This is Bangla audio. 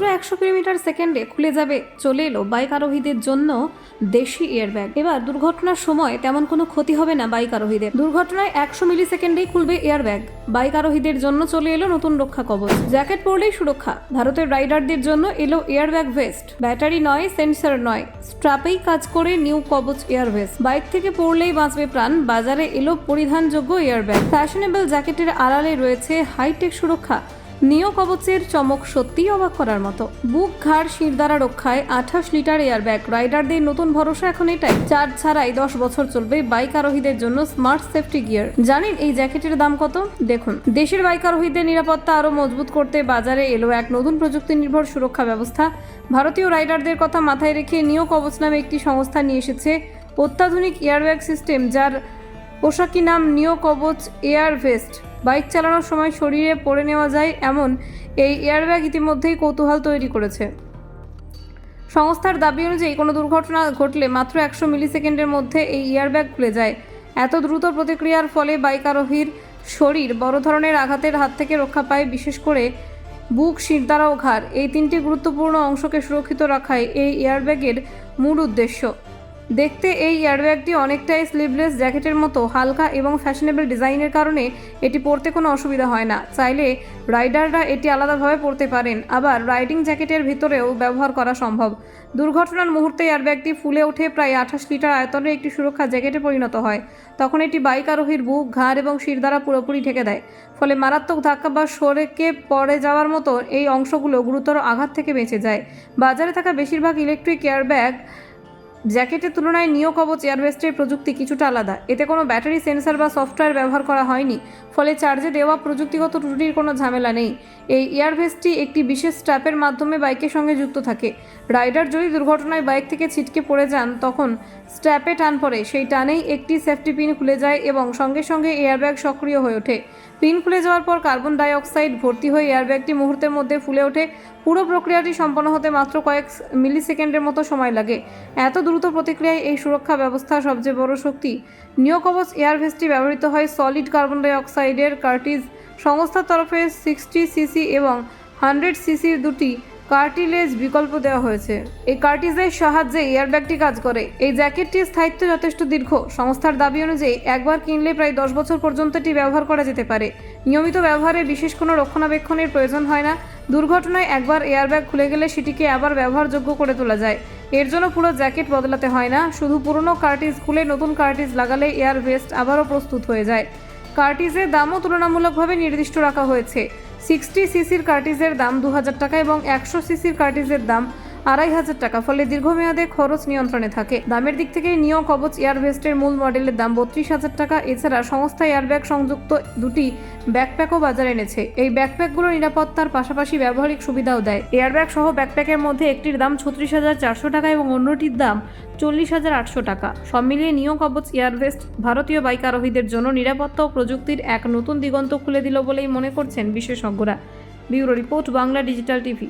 মাত্র একশো কিলোমিটার সেকেন্ডে খুলে যাবে, চলে এলো বাইক আরোহীদের জন্য দেশি এয়ারব্যাগ এবার দুর্ঘটনার সময় তেমন কোনো ক্ষতি হবে না বাইক আরোহীদের। দুর্ঘটনায় একশো মিলি সেকেন্ডেই খুলবে এয়ারব্যাগ বাইক আরোহীদের জন্য চলে এলো নতুন রক্ষা কবচ। জ্যাকেট পরলেই সুরক্ষা। ভারতের রাইডারদের জন্য এলো এয়ারব্যাগ ভেস্ট ব্যাটারি নয়, সেন্সার নয়। স্ট্রাপেই কাজ করে নিউ কবচ এয়ার ভেস্ট বাইক থেকে পড়লেই বাঁচবে প্রাণ। বাজারে এলো পরিধানযোগ্য এয়ারব্যাগ ফ্যাশনেবল জ্যাকেটের আড়ালে রয়েছে হাইটেক সুরক্ষা। নিও চমক সত্যিই অবাক করার মতো। বুক ঘাড় শিরদাঁড়া রক্ষায় আঠাশ লিটার এয়ারব্যাগ। রাইডারদের নতুন ভরসা এখন এটাই। চার্জ ছাড়াই দশ বছর চলবে বাইক আরোহীদের জন্য স্মার্ট সেফটি গিয়ার। জানেন এই জ্যাকেটের দাম কত? দেখুন। দেশের বাইক আরোহীদের নিরাপত্তা আরও মজবুত করতে বাজারে এলো এক নতুন প্রযুক্তি নির্ভর সুরক্ষা ব্যবস্থা। ভারতীয় রাইডারদের কথা মাথায় রেখে নিও কবচ নামে একটি সংস্থা নিয়ে এসেছে অত্যাধুনিক এয়ারব্যাগ সিস্টেম, যার পোশাকি নাম নিও কবচ এয়ার ভেস্ট। বাইক চালানোর সময় শরীরে পড়ে নেওয়া যায় এমন এই এয়ারব্যাগ ইতিমধ্যেই কৌতূহল তৈরি করেছে। সংস্থার দাবি অনুযায়ী কোনো দুর্ঘটনা ঘটলে মাত্র একশো মিলি সেকেন্ডের মধ্যে এই এয়ারব্যাগ খুলে যায়। এত দ্রুত প্রতিক্রিয়ার ফলে বাইক আরোহীর শরীর বড় ধরনের আঘাতের হাত থেকে রক্ষা পায়, বিশেষ করে বুক, শিরদাঁড়া ও ঘাড়। এই তিনটি গুরুত্বপূর্ণ অংশকে সুরক্ষিত রাখাই এই এয়ারব্যাগের মূল উদ্দেশ্য। দেখতে এই এয়ারব্যাগটি অনেকটাই স্লিভলেস জ্যাকেটের মতো, হালকা এবং ফ্যাশনেবল ডিজাইনের কারণে এটি পরতে কোনো অসুবিধা হয় না। চাইলে রাইডাররা এটি আলাদাভাবে পরতে পারেন। আবার রাইডিং জ্যাকেটের ভিতরেও ব্যবহার করা সম্ভব। দুর্ঘটনার মুহূর্তে এয়ারব্যাগটি ফুলে উঠে প্রায় আঠাশ লিটার আয়তনের একটি সুরক্ষা জ্যাকেটে পরিণত হয়। তখন এটি বাইক আরোহীর বুক, ঘাড় এবং শির দ্বারা পুরোপুরি ঢেকে দেয়। ফলে মারাত্মক ধাক্কা বা সরেকে পড়ে যাওয়ার মতো এই অংশগুলো গুরুতর আঘাত থেকে বেঁচে যায়। বাজারে থাকা বেশিরভাগ ইলেকট্রিক এয়ারব্যাগ জ্যাকেটের তুলনায় নিও কবচ এয়ারভেস্টের প্রযুক্তি কিছুটা আলাদা। এতে কোনো ব্যাটারি সেন্সর বা সফটওয়্যার ব্যবহার করা হয়নি। ফলে চার্জে দেওয়া প্রযুক্তিগত ত্রুটির কোনো ঝামেলা নেই। এই এয়ারভেস্টটি একটি বিশেষ স্ট্র্যাপের মাধ্যমে বাইকের সঙ্গে যুক্ত থাকে। রাইডার যদি দুর্ঘটনায় বাইক থেকে ছিটকে পড়ে যান, তখন স্ট্র্যাপে টান পড়ে। সেই টানেই একটি সেফটি পিন খুলে যায় এবং সঙ্গে সঙ্গে এয়ারব্যাগ সক্রিয় হয়ে ওঠে। পিন খুলে যাওয়ার পর কার্বন ডাই অক্সাইড ভর্তি হয়ে এয়ারব্যাগটি মুহূর্তের মধ্যে ফুলে ওঠে। পুরো প্রক্রিয়াটি সম্পন্ন হতে মাত্র কয়েক মিলি সেকেন্ডের মতো সময় লাগে। এত দ্রুত প্রতিক্রিয়ায় এই সুরক্ষা ব্যবস্থা সবচেয়ে বড় শক্তি। নিয়োকবচ এয়ার ভেস্টটি ব্যবহৃত হয় সলিড কার্বন ডাইঅক্সাইডের কার্টিজ সংস্থার তরফে সিক্সটি সিসি এবং হান্ড্রেড সিসির দুটি কার্টিলেজ বিকল্প দেওয়া হয়েছে। এই কার্টিজের সাহায্যে এয়ারব্যাগটি কাজ করে। এই জ্যাকেটটির স্থায়িত্ব যথেষ্ট দীর্ঘ। সংস্থার দাবি অনুযায়ী একবার কিনলে প্রায় দশ বছর পর্যন্ত এটি ব্যবহার করা যেতে পারে। নিয়মিত ব্যবহারে বিশেষ কোনো রক্ষণাবেক্ষণের প্রয়োজন হয় না। দুর্ঘটনায় একবার এয়ারব্যাগ খুলে গেলে সেটিকে আবার ব্যবহারযোগ্য করে তোলা যায়। এর জন্য পুরো জ্যাকেট বদলাতে হয় না। শুধু পুরনো কার্টিজ খুলে নতুন কার্টিজ লাগালে এয়ার ভেস্ট আবারও প্রস্তুত হয়ে যায়। কার্টিজের দামও তুলনামূলকভাবে নির্দিষ্ট রাখা হয়েছে। সিক্সটি সিসির কার্টিজের দাম দু হাজার টাকা এবং একশো সিসির কার্টিজের দাম আড়াই হাজার টাকা। ফলে দীর্ঘমেয়াদে খরচ নিয়ন্ত্রণে থাকে। দামের দিক থেকে নিও কবচ এয়ারভেস্টের মূল মডেলের দাম বত্রিশ হাজার টাকা। এছাড়া সংস্থা এয়ারব্যাগ সংযুক্ত দুটি ব্যাকপ্যাকও বাজারে এনেছে। এই ব্যাকপ্যাকগুলো নিরাপত্তার পাশাপাশি ব্যবহারিক সুবিধাও দেয়। এয়ারব্যাগ সহ ব্যাকপ্যাকের মধ্যে একটির দাম ছত্রিশ হাজার চারশো টাকা এবং অন্যটির দাম চল্লিশ হাজার আটশো টাকা। সব মিলিয়ে নিও কবচ এয়ারভেস্ট ভারতীয় বাইক আরোহীদের জন্য নিরাপত্তা ও প্রযুক্তির এক নতুন দিগন্ত খুলে দিল বলেই মনে করছেন বিশেষজ্ঞরা। Bureau report, Bangla digital TV.